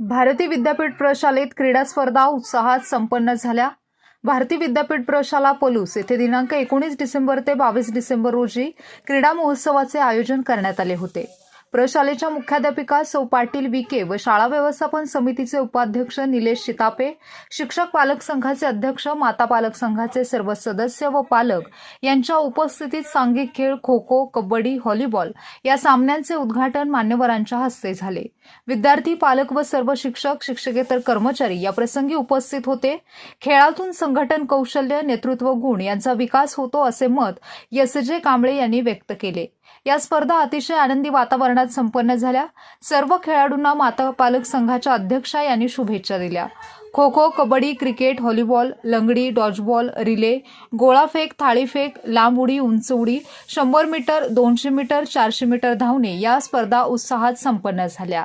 भारती विद्यापीठ प्रशालेत क्रीडा स्पर्धा उत्साहात संपन्न झाल्या. भारती विद्यापीठ प्रशाला पलूस येथे दिनांक एकोणीस डिसेंबर ते बावीस डिसेंबर रोजी क्रीडा महोत्सवाचे आयोजन करण्यात आले होते. प्रशालेच्या मुख्याध्यापिका सौ पाटील विके व शाळा व्यवस्थापन समितीचे उपाध्यक्ष निलेश शितापे शिक्षक पालक संघाचे अध्यक्ष माता पालक संघाचे सर्व सदस्य व पालक यांच्या उपस्थितीत सांघिक खेळ खो खो कबड्डी व्हॉलीबॉल या सामन्यांचे उद्घाटन मान्यवरांच्या हस्ते झाले. विद्यार्थी पालक व सर्व शिक्षक शिक्षकेतर कर्मचारी या प्रसंगी उपस्थित होते. खेळातून संघटन कौशल्य नेतृत्व गुण यांचा विकास होतो असे मत एस जे कांबळे यांनी व्यक्त केले. या स्पर्धा अतिशय आनंदी वातावरणात संपन्न झाल्या. सर्व खेळाडूंना माता पालक संघाच्या अध्यक्षा यांनी शुभेच्छा दिल्या. Kho kho kabaddi cricket volleyball langdi dodgeball relay गोळाफेक थाळीफेक लांब उडी उंच उडी शंभर मीटर दोनशे मीटर चारशे मीटर धावणे या स्पर्धा उत्साहात संपन्न झाल्या.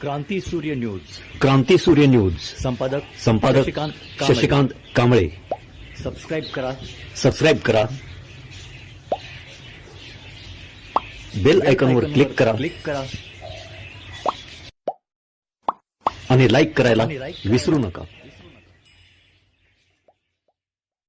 क्रांती सूर्य न्यूज. क्रांती सूर्य न्यूज. संपादक संपादक शशिकांत कांबळे. सबस्क्राईब करा. सबस्क्राईब करा. बेल आयकॉनवर क्लिक करा. क्लिक करा. आणि लाईक करायला. विसरू नका.